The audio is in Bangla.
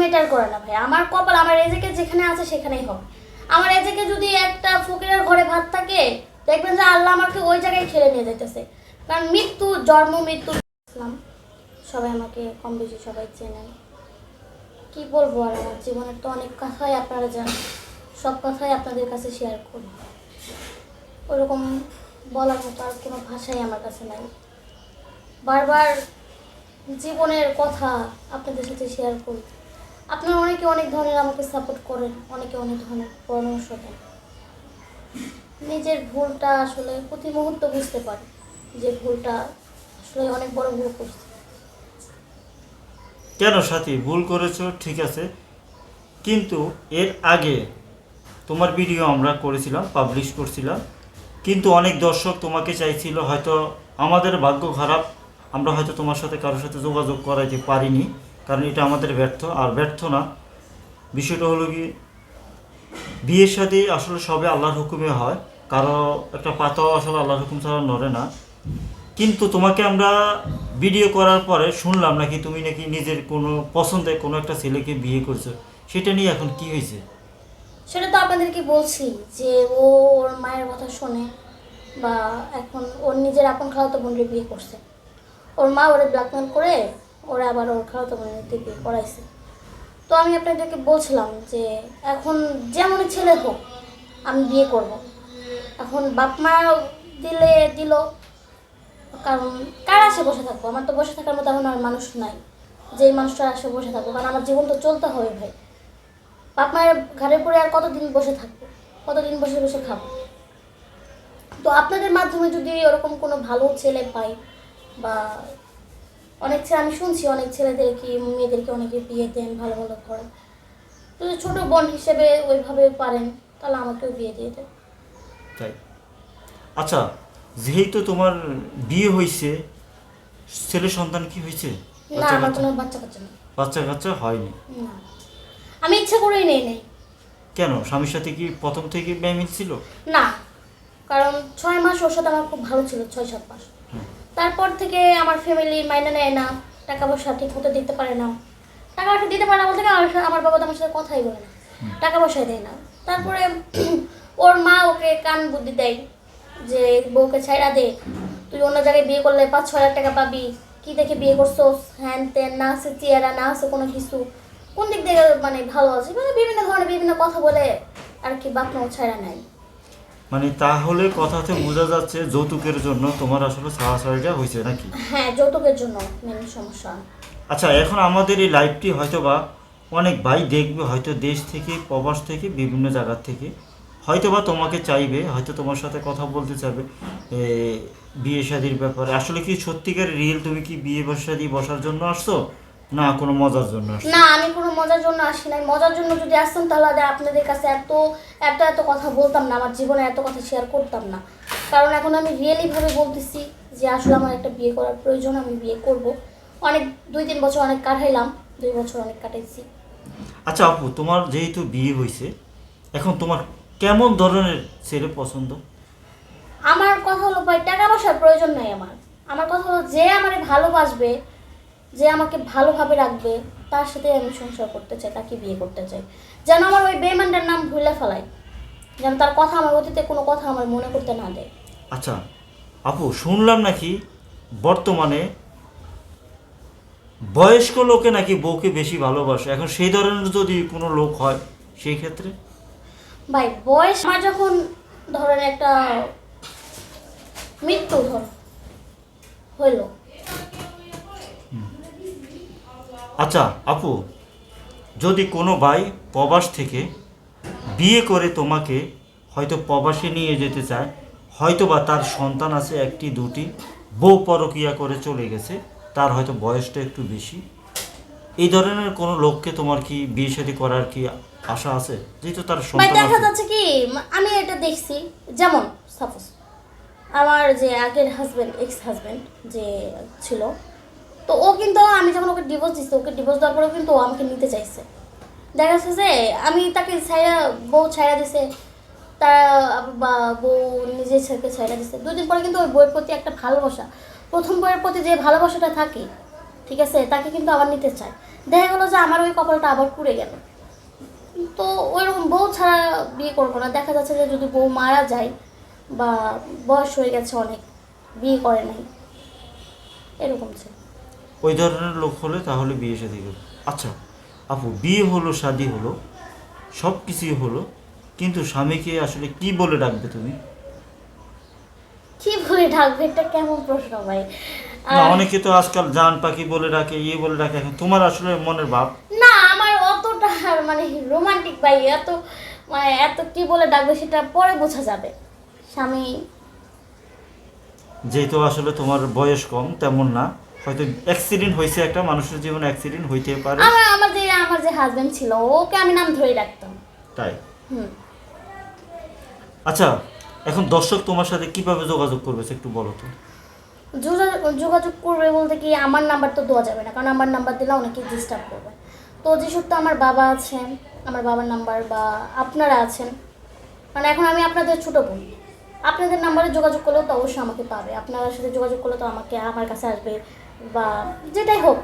ম্যাটার করে না ভাই। আমার কপাল, আমার এজেকে যেখানে আছে সেখানেই হবে আমার এজেকে যদি একটা ফকিরের ঘরে ভাত থাকে, দেখবেন যে আল্লাহ আমাকে ওই জায়গায় ঠেলে নিয়ে যাইতেছে। কারণ মৃত্যু, জন্ম, মৃত্যু, ইসলাম, সবাই আমাকে কম বেশি সবাই চেনেন। কি বলব আর আমার জীবনের তো অনেক কথাই আপনারা জানেন। সব কথাই আপনাদের কাছে শেয়ার করি। ওরকম বলার মতো আর কোনো ভাষাই আমার কাছে নাই। বারবার জীবনের কথা আপনাদের সাথে শেয়ার করি। আপনারা অনেকে অনেক ধরনের আমাকে সাপোর্ট করেন, অনেকে অনেক ধরনের পরামর্শ দেন। নিজের ভুলটা আসলে প্রতি মুহূর্ত বুঝতে পারি যে ভুলটা আসলে অনেক বড় ভুল করছি। কেন সাথী? ভুল করেছ, ঠিক আছে। কিন্তু এর আগে তোমার ভিডিও আমরা করেছিলাম পাবলিশ করছিলাম। কিন্তু অনেক দর্শক তোমাকে চাইছিল হয়তো আমাদের ভাগ্য খারাপ, আমরা হয়তো তোমার সাথে কারোর সাথে যোগাযোগ করাইতে পারিনি। কারণ এটা আমাদের ব্যর্থ। আর ব্যর্থ না। বিষয়টা হলো কি, বিয়ের সাথে আসলে সবে আল্লাহর হুকুমে হয়। কারও একটা পাতাও আসলে আল্লাহর হুকুম ছাড়া নড়ে না। কিন্তু তোমাকে আমরা ভিডিও করার পরে শুনলাম নাকি তুমি নাকি নিজের কোনো পছন্দের কোনো একটা ছেলেকে বিয়ে করছ। সেটা নিয়ে এখন কি হয়েছে? সেটা তো আপনাদেরকে বলছি যে ও ওর মায়ের কথা শোনে বা এখন ওর নিজের আপন খালাতো বোনকে বিয়ে করছে। ওর মা ওরে ব্ল্যাকমেল করে ওরা আবার ওর খালাতো বোনের বিয়ে করাইছে। তো আমি আপনাদেরকে বলছিলাম যে এখন যেমনই ছেলে হোক, আমি বিয়ে করব। এখন বাপ মা দিলে দিল, কারণ কার আসে বসে থাকব? আমার তো বসে থাকার মতো এখন আর মানুষ নাই। যেই মানুষটার আসে বসে থাকব, কারণ আমার জীবন তো চলতে হবে ভাই। বাপ মায়ের ঘাড়ে পড়ে আর কতদিন বসে থাকব? কতদিন বসে বসে খাব? তো আপনাদের মাধ্যমে যদি ওরকম কোনো ভালো ছেলে পাই বা অনেক ছেলে আমি শুনছি অনেক ছেলেদেরকে মেয়েদেরকে অনেকে বিয়ে দেন ভালো ভালো করেন। তো ছোট বোন হিসেবে ওইভাবে পারেন তাহলে আমাকেও বিয়ে দিয়ে দেন। তাই? আচ্ছা যেহেতু তোমার বিয়ে হয়েছে ছেলে সন্তান কি হয়েছে? না আমার? কোনো বাচ্চা কাচ্চা নেই। বাচ্চা কাচ্চা হয়নি? না। আমি ইচ্ছে করেই নেই নেই। কেন? স্বামীর সাথে কি প্রথম থেকে ব্যামিল ছিল? না কারণ ছয় মাস ওর সাথে আমার খুব ভালো ছিল ছয় সাত মাস। তারপর থেকে আমার ফ্যামিলি মাইনে নেয় না টাকা পয়সা ঠিক মতো দিতে পারে না। টাকা পয়সা দিতে পারে না বলতে আমার আমার বাবা তো আমার সাথে কথাই বলে না। টাকা পয়সা দেয় না। তারপরে ওর মা ওকে কান বুদ্ধি দেয় যে বউকে ছাইড়া দে। তুই অন্য জায়গায় বিয়ে করলে পাঁচ ছ হাজার টাকা পাবি। কি দেখে বিয়ে করছ হ্যান ত্যান না আছে চেয়ারা না আছে কোনো কিছু। কোন দিক থেকে মানে ভালো আছে? মানে বিভিন্ন ধরনের বিভিন্ন কথা বলে। আর কি বাপ মা ছাইড়া নেয়। মানে তাহলে কথাতে বোঝা যাচ্ছে যৌতুকের জন্য তোমার আসলে সাহায্যটা হয়েছে নাকি? হ্যাঁ যৌতুকের জন্য মেন সমস্যা। আচ্ছা এখন আমাদের এই লাইভটি হয়তো বা অনেক ভাই দেখবে হয়তো দেশ থেকে প্রবাস থেকে বিভিন্ন জায়গার থেকে। হয়তো বা তোমাকে চাইবে হয়তো তোমার সাথে কথা বলতে চাইবে বিয়ে শাদির ব্যাপারে। আসলে কি সত্যিকার রিয়েল তুমি কি বিয়ে শাদি বসার জন্য আসছো? না কোনো মজার জন্য না আমি কোনো মজার জন্য আসি নাই। মজার জন্য যদি আসতাম তাহলে আপনাদের কাছে এত এত এত কথা বলতাম না আমার জীবনে এত কথা শেয়ার করতাম না। কারণ এখন আমি রিয়েলি ভাবে বলতেছি যে আসলে আমার একটা বিয়ে করার প্রয়োজন আমি বিয়ে করব। অনেক দুই তিন বছর অনেক কাটাইলাম দুই বছর অনেক কাটাইছি। আচ্ছা আপু তোমার যেহেতু বিয়ে হয়েছে এখন তোমার কেমন ধরনের ছেলে পছন্দ? আমার কথা হলো ভাই টাকা পয়সার প্রয়োজন নাই আমার। আমার কথা হলো যে আমারে ভালোবাসবে যে আমাকে ভালোভাবে রাখবে তার সাথে আমি সংসার করতে চাই তাকে বিয়ে করতে চাই। যেন আমার ওই বেমানটার নাম ভুলে ফেলাই যেন তার কথা আমার অতীতে কোনো কথা আমার মনে করতে না দেয়। আচ্ছা আপু শুনলাম নাকি বর্তমানে বয়স্ক লোকে নাকি বউকে বেশি ভালোবাসে? এখন সেই ধরনের যদি কোনো লোক হয় সেই ক্ষেত্রে? ভাই বয়স আমার যখন ধরেন একটা মৃত্যু ধর হইল আচ্ছা আপু যদি কোনো ভাই প্রবাস থেকে বিয়ে করে তোমাকে হয়তো প্রবাসে নিয়ে যেতে চায় হয়তো বা তার সন্তান আছে একটি দুটি বউ পরকিয়া করে চলে গেছে তার হয়তো বয়সটা একটু বেশি এই ধরনের কোনো লোককে তোমার কি বিয়ে শাদী করার কি আশা আছে? যেহেতু তার সন্তান দেখা যাচ্ছে কি আমি এটা দেখছি যেমন সাপোজ আমার যে আগের হাজব্যান্ড এক্স হাজব্যান্ড যে ছিল তো ও কিন্তু, আমি যখন ওকে ডিভোর্স দিচ্ছি ওকে ডিভোর্স দেওয়ার পরেও কিন্তু ও আমাকে নিতে চাইছে। দেখা যাচ্ছে যে, আমি তাকে ছাইরা বউ ছাইরা দিছে, তার বা, বউ নিজের ছেলেকে ছাইরা দিছে। দুদিন পরে কিন্তু ওই বইয়ের প্রতি একটা ভালোবাসা। প্রথম বইয়ের প্রতি যে ভালোবাসাটা থাকে, ঠিক আছে, তাকে কিন্তু আবার নিতে চায়। দেখা গেলো যে আমার ওই কপালটা আবার পুড়ে গেল। তো ওইরকম বউ ছাড়া বিয়ে করব না। দেখা যাচ্ছে যে যদি বউ মারা যায়, বা বয়স হয়ে গেছে অনেক, বিয়ে করে নাই। এরকম ছিল। ওই ধরনের লোক হলে তাহলে বিয়ে শাদী করবে আচ্ছা আপু বিয়ে হলো শাদী হলো সব কিছুই হলো কিন্তু স্বামীকে আসলে কি বলে ডাকবে তুমি? কি বলে ডাকবে? এটা কেমন প্রশ্ন ভাই? না অনেকে তো আজকাল জান পাখি বলে ডাকে ইয়ে বলে ডাকে এখন তোমার আসলে মনের ভাব? না আমার অতটা মানে রোমান্টিক ভাই এত মানে এত কি বলে ডাকবে সেটা পরে বোঝা যাবে। স্বামী যেহেতু আসলে তোমার বয়স কম তেমন না। হয়তো অ্যাক্সিডেন্ট হয়েছে একটা মানুষের জীবনে অ্যাক্সিডেন্ট হইতে পারে। আমার আমার যে আমার যে হাজবেন্ড ছিল ওকে আমি নাম ধরে রাখতাম। তাই? হুম। আচ্ছা এখন দর্শক তোমার সাথে কীভাবে যোগাযোগ করবে একটু বলো তো। যোগাযোগ করবে বলতে কি আমার নাম্বার তো দেওয়া যাবে না কারণ আমার নাম্বার দিলে অনেকে ডিস্টার্ব করবে। তো যেহেতু আমার বাবা আছেন আমার বাবার নাম্বার বা আপনারা আছেন মানে এখন আমি আপনাদের ছোটো বোন। আপনাদের নাম্বারে যোগাযোগ করলেও তো অবশ্যই আমাকে পাবে আপনার সাথে যোগাযোগ করলে তো আমাকে আমার কাছে আসবে। বা যেটাই হোক